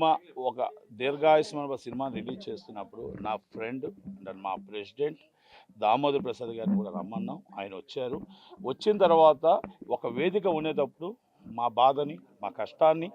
Cinema ఒక దీర్ఘాయుష్మాన్ cinema release చేస్తున్నప్పుడు నా ఫ్రెండ్ అండ్ మా ప్రెసిడెంట్ దామోదర్ ప్రసాద్ గారిని కూడా రమ్మన్నాం. ఆయన వచ్చారు. వచ్చిన తర్వాత ఒక వేదిక ఉండేటప్పుడు మా బాధని మా కష్టాన్ని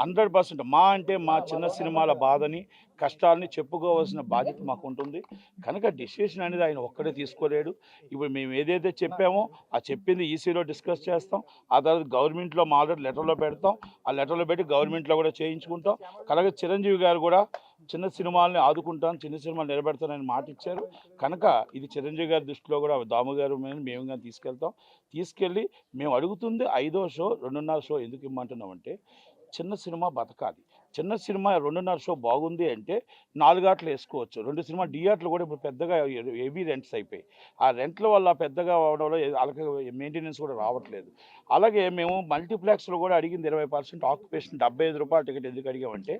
హండ్రెడ్ పర్సెంట్ మా అంటే మా చిన్న సినిమాల బాధని కష్టాలని చెప్పుకోవాల్సిన బాధ్యత మాకు ఉంటుంది కనుక డిసిషన్ అనేది ఆయన ఒక్కడే తీసుకోలేడు. ఇప్పుడు మేము ఏదైతే చెప్పామో ఆ చెప్పింది ఈసీలో డిస్కస్ చేస్తాం. ఆ తర్వాత గవర్నమెంట్లో మా ఆల్రెడీ లెటర్లో పెడతాం. ఆ లెటర్లో పెట్టి గవర్నమెంట్లో కూడా చేయించుకుంటాం. అలాగే చిరంజీవి గారు కూడా చిన్న సినిమాల్ని ఆదుకుంటాను చిన్న సినిమాలు నిలబెడతానని మాట ఇచ్చారు కనుక ఇది చిరంజీవి గారి దృష్టిలో కూడా దాము గారు మేము మేము కానీ తీసుకెళ్తాం. తీసుకెళ్ళి మేము అడుగుతుంది ఐదో షో రెండున్నర షో ఎందుకు ఇమ్మంటున్నామంటే చిన్న సినిమా బతకాలి. చిన్న సినిమా రెండున్నర షో బాగుంది అంటే నాలుగు వేసుకోవచ్చు. రెండు సినిమా డిఆర్లు కూడా ఇప్పుడు పెద్దగా హెవీ రెంట్స్ అయిపోయి ఆ రెంట్ల వల్ల పెద్దగా అవడం వల్ల అలాగే మెయింటెనెన్స్ కూడా రావట్లేదు. అలాగే మేము మల్టీప్లెక్స్లో కూడా అడిగింది ఇరవై పర్సెంట్ ఆక్యుపేషన్ డెబ్బై ఐదు రూపాయల టికెట్ ఎందుకు అడిగామంటే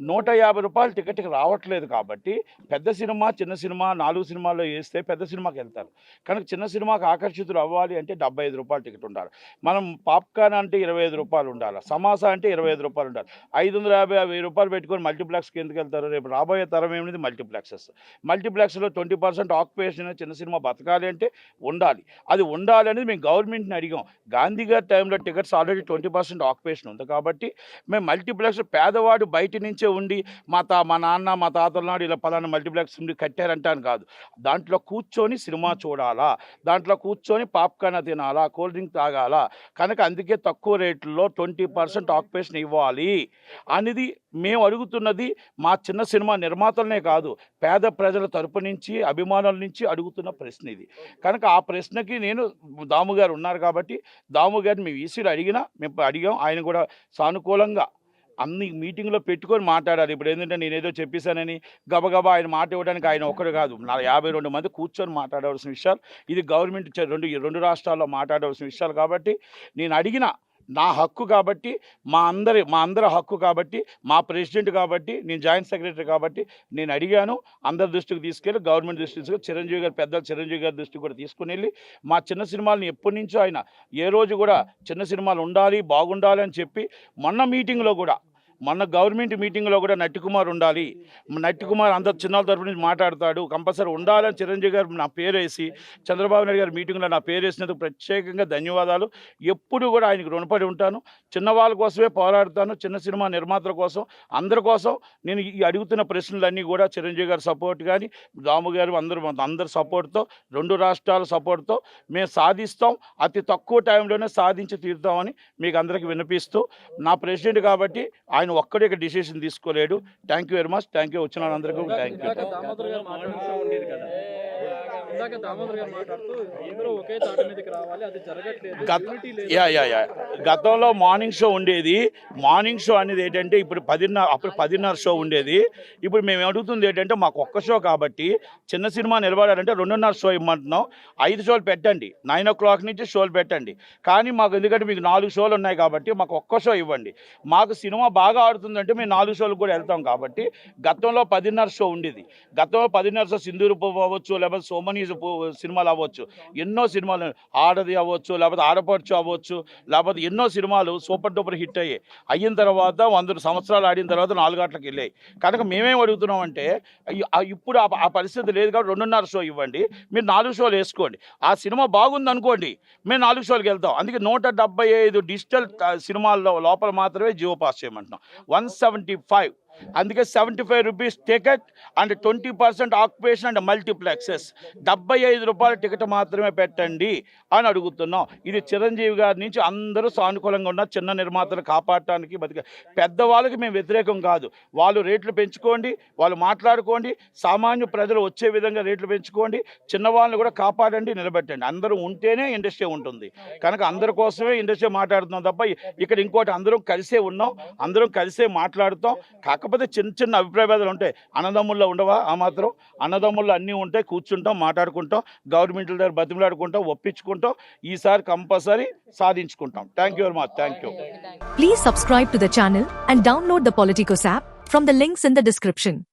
నూట యాభై రూపాయలు టికెట్కి రావట్లేదు కాబట్టి పెద్ద సినిమా చిన్న సినిమా నాలుగు సినిమాల్లో వేస్తే పెద్ద సినిమాకి వెళ్తారు. కనుక చిన్న సినిమాకి ఆకర్షితులు అవ్వాలి అంటే డెబ్బై ఐదు రూపాయలు టికెట్ ఉండాలి. మనం పాప్కార్న్ అంటే ఇరవై ఐదు రూపాయలు ఉండాలి. సమాసా అంటే ఇరవై ఐదు రూపాయలు ఉండాలి. ఐదు వందల యాభై వెయ్యి రూపాయలు పెట్టుకొని మల్టీప్లెక్స్కి ఎందుకు వెళ్తారు. రేపు రాబోయే తరం ఏమిటి మల్టీప్లెక్సెస్. మల్టీప్లెక్స్లో ట్వంటీ పర్సెంట్ ఆక్యుపేషన్ చిన్న సినిమా బతకాలి అంటే ఉండాలి. అది ఉండాలి అనేది మేము గవర్నమెంట్ని అడిగాం. గాంధీ గారి టైంలో tickets already twenty percent occupation ఉంది కాబట్టి మేము మల్టీప్లెక్స్ పేదవాడు బయట నుంచి ఉండి మా తా మా నాన్న మా తాతల నాడు ఇలా పలానా మల్టీప్లెక్స్ ఉండి కట్టారంటాను కాదు. దాంట్లో కూర్చొని సినిమా చూడాలా దాంట్లో కూర్చొని పాప్కార్న్ తినాలా కూల్ డ్రింక్ తాగాలా కనుక అందుకే తక్కువ రేట్లలో ట్వంటీ పర్సెంట్ ఆక్యుపేషన్ ఇవ్వాలి అనేది మేము అడుగుతున్నది మా చిన్న సినిమా నిర్మాతలనే కాదు పేద ప్రజల తరపు నుంచి అభిమానుల నుంచి అడుగుతున్న ప్రశ్న ఇది. కనుక ఆ ప్రశ్నకి నేను దాము గారు ఉన్నారు కాబట్టి దాము గారిని మేము ఈసీలో అడిగినా మేము అడిగాం ఆయన కూడా సానుకూలంగా అన్ని మీటింగ్లో పెట్టుకొని మాట్లాడాలి. ఇప్పుడు ఏంటంటే నేను ఏదో చెప్పేశానని గబగబా ఆయన మాట ఇవ్వడానికి ఆయన ఒక్కడు కాదు. నా యాభై రెండు మంది కూర్చొని మాట్లాడవలసిన విషయాలు. ఇది గవర్నమెంట్ చే- రెండు రెండు రాష్ట్రాల్లో మాట్లాడవలసిన విషయాలు కాబట్టి నేను అడిగిన నా హక్కు కాబట్టి మా అందరి మా అందరి హక్కు కాబట్టి మా ప్రెసిడెంట్ కాబట్టి నేను జాయింట్ సెక్రటరీ కాబట్టి నేను అడిగాను. అందరి దృష్టికి తీసుకెళ్ళి గవర్నమెంట్ దృష్టికి తీసుకెళ్ళి చిరంజీవి గారు పెద్దలు చిరంజీవి గారి దృష్టికి కూడా తీసుకుని వెళ్ళి మా చిన్న సినిమాలను ఎప్పటి నుంచో ఆయన ఏ రోజు కూడా చిన్న సినిమాలు ఉండాలి బాగుండాలి అని చెప్పి మొన్న మీటింగ్లో కూడా మొన్న గవర్నమెంట్ మీటింగ్లో కూడా నట్టికుమార్ ఉండాలి. నట్టికుమార్ అందరు చిన్న తరపు నుంచి మాట్లాడతాడు. కంపల్సరీ ఉండాలని చిరంజీవి గారు నా పేరు వేసి చంద్రబాబు నాయుడు గారి మీటింగ్లో నా పేరు వేసినందుకు ప్రత్యేకంగా ధన్యవాదాలు. ఎప్పుడు కూడా ఆయనకు రుణపడి ఉంటాను. చిన్నవాళ్ళ కోసమే పోరాడుతాను. చిన్న సినిమా నిర్మాతల కోసం అందరి కోసం నేను ఈ అడుగుతున్న ప్రశ్నలన్నీ కూడా చిరంజీవి గారి సపోర్ట్ కానీ దాము గారు అందరూ అందరి సపోర్ట్తో రెండు రాష్ట్రాల సపోర్ట్తో మేము సాధిస్తాం. అతి తక్కువ టైంలోనే సాధించి తీరుతామని మీకు అందరికీ వినిపిస్తూ నా ప్రెసిడెంట్ కాబట్టి ఆయన ఒక్కడే ఇక్కడ decision తీసుకోలేడు. Thank you very much thank you వచ్చిన వాళ్ళందరికీ థ్యాంక్ యూ ఇందాక దామోదర్ గారు మాట్లాడుతూ ఉండేది కదా ఇందాక దామోదర్ గారు మాట్లాడుతూ అందరూ ఒకే తాట మీదకి రావాలి అది జరగట్లేదు గత- Unity లేదు. Yeah yeah yeah. గతంలో మార్నింగ్ షో ఉండేది. మార్నింగ్ షో అనేది ఏంటంటే ఇప్పుడు పదిన్నర అప్పుడు పదిన్నర షో ఉండేది. ఇప్పుడు మేము అడుగుతుంది ఏంటంటే మాకు ఒక్క షో కాబట్టి చిన్న సినిమా నిలబడాలంటే రెండున్నర షో ఇమ్మంటున్నాం. ఐదు షోలు పెట్టండి. నైన్ ఓ క్లాక్ నుంచి షోలు పెట్టండి. కానీ మాకు ఎందుకంటే మీకు నాలుగు షోలు ఉన్నాయి కాబట్టి మాకు ఒక్క షో ఇవ్వండి. మాకు సినిమా బాగా ఆడుతుందంటే మేము నాలుగు షోలు కూడా వెళ్తాం కాబట్టి గతంలో పదిన్నర షో ఉండేది. గతంలో పదిన్నర షో సింధూరు పువ్వు అవ్వచ్చు లేకపోతే సోమని పు- సినిమాలు అవ్వచ్చు. ఎన్నో సినిమాలు ఆడది అవ్వచ్చు లేకపోతే ఆడపడుచు అవ్వచ్చు లేకపోతే ఎన్నో సినిమాలు సూపర్ డూపర్ హిట్ అయ్యాయి. అయిన తర్వాత వంద సంవత్సరాలు ఆడిన తర్వాత నాలుగు గంటలకు వెళ్ళాయి. కనుక మేమేం అడుగుతున్నామంటే ఇప్పుడు ఆ- పరిస్థితి లేదు కాబట్టి రెండున్నర షో ఇవ్వండి మీరు నాలుగు షోలు వేసుకోండి. ఆ సినిమా బాగుంది అనుకోండి మేము నాలుగు షోలకు వెళ్తాం. అందుకే నూట డెబ్బై ఐదు డిజిటల్ సినిమాల్లో లోపల మాత్రమే జియో పాస్ చేయమంటున్నాం. వన్ సెవెంటీ ఫైవ్ అందుకే seventy five rupees ticket and twenty percent occupation and multiplexes డెబ్బై ఐదు రూపాయల టికెట్ మాత్రమే పెట్టండి అని అడుగుతున్నాం. ఇది చిరంజీవి గారి నుంచి అందరూ సానుకూలంగా ఉన్న చిన్న నిర్మాతలు కాపాడటానికి బతిక పెద్దవాళ్ళకి మేము వ్యతిరేకం కాదు. వాళ్ళు రేట్లు పెంచుకోండి వాళ్ళు మాట్లాడుకోండి సామాన్య ప్రజలు వచ్చే విధంగా రేట్లు పెంచుకోండి చిన్నవాళ్ళని కూడా కాపాడండి నిలబెట్టండి. అందరూ ఉంటేనే ఇండస్ట్రీ ఉంటుంది. కనుక అందరి కోసమే ఇండస్ట్రీ మాట్లాడుతున్నాం తప్ప ఇక్కడ ఇంకోటి అందరం కలిసే ఉన్నాం అందరం కలిసే మాట్లాడుతాం. కాక కాకపోతే చిన్న చిన్న అభిప్రాయ ఉంటాయి. అన్నదమ్ముల్లో ఉండవా? ఆ మాత్రం. అన్నదమ్ముల్లో అన్నీ ఉంటాయి కూర్చుంటాం మాట్లాడుకుంటాం గవర్నమెంట్ల దగ్గర బతిమలాడుకుంటాం ఒప్పించుకుంటాం ఈసారి compulsory సాధించుకుంటాం. Thank you very much thank you please subscribe to the channel and download the Politicos app from the links in the description